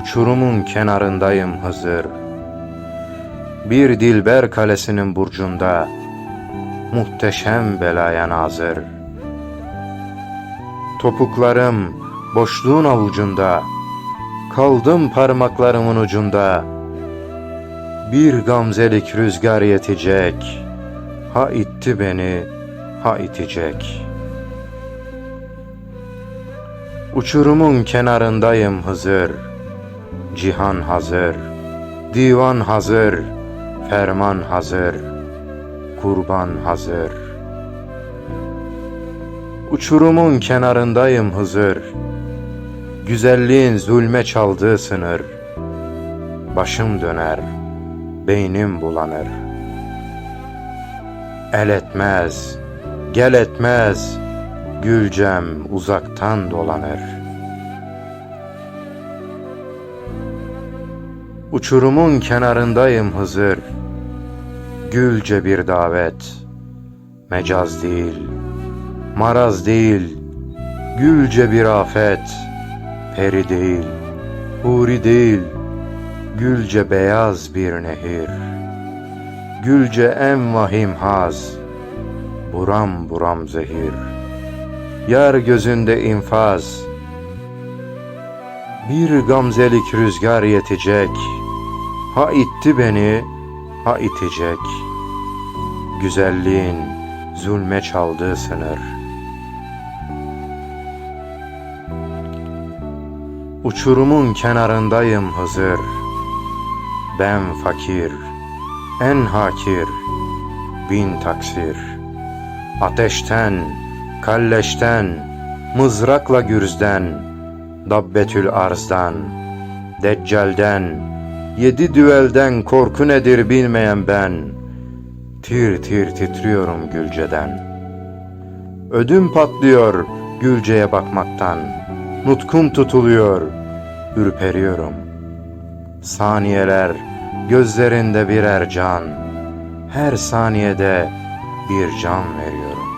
Uçurumun kenarındayım Hızır. Bir dilber kalesinin burcunda muhteşem belaya nazır. Topuklarım boşluğun avucunda, kaldım parmaklarımın ucunda. Bir gamzelik rüzgar yetecek, ha itti beni, ha itecek. Uçurumun kenarındayım Hızır. Cihan hazır, divan hazır, ferman hazır, kurban hazır. Uçurumun kenarındayım Hızır. Güzelliğin zulme çaldığı sınır. Başım döner, beynim bulanır. El etmez, gel etmez, Gülcem uzaktan dolanır. Uçurumun kenarındayım Hızır. Gülce bir davet. Mecaz değil, maraz değil, gülce bir afet. Peri değil, huri değil, gülce beyaz bir nehir. Gülce en vahim haz, buram buram zehir. Yar gözünde infaz, bir gamzelik rüzgar yetecek, ha itti beni, ha itecek. Güzelliğin zulme çaldığı sınır. Uçurumun kenarındayım Hızır. Ben fakir, en hakir, bin taksir. Ateşten, kalleşten, mızrakla gürzden, Dabbetül arzdan, deccalden, yedi düelden korku nedir bilmeyen ben, tir tir titriyorum Gülce'den. Ödüm patlıyor Gülce'ye bakmaktan, nutkum tutuluyor, ürperiyorum. Saniyeler gözlerinde birer can, her saniyede bir can veriyor.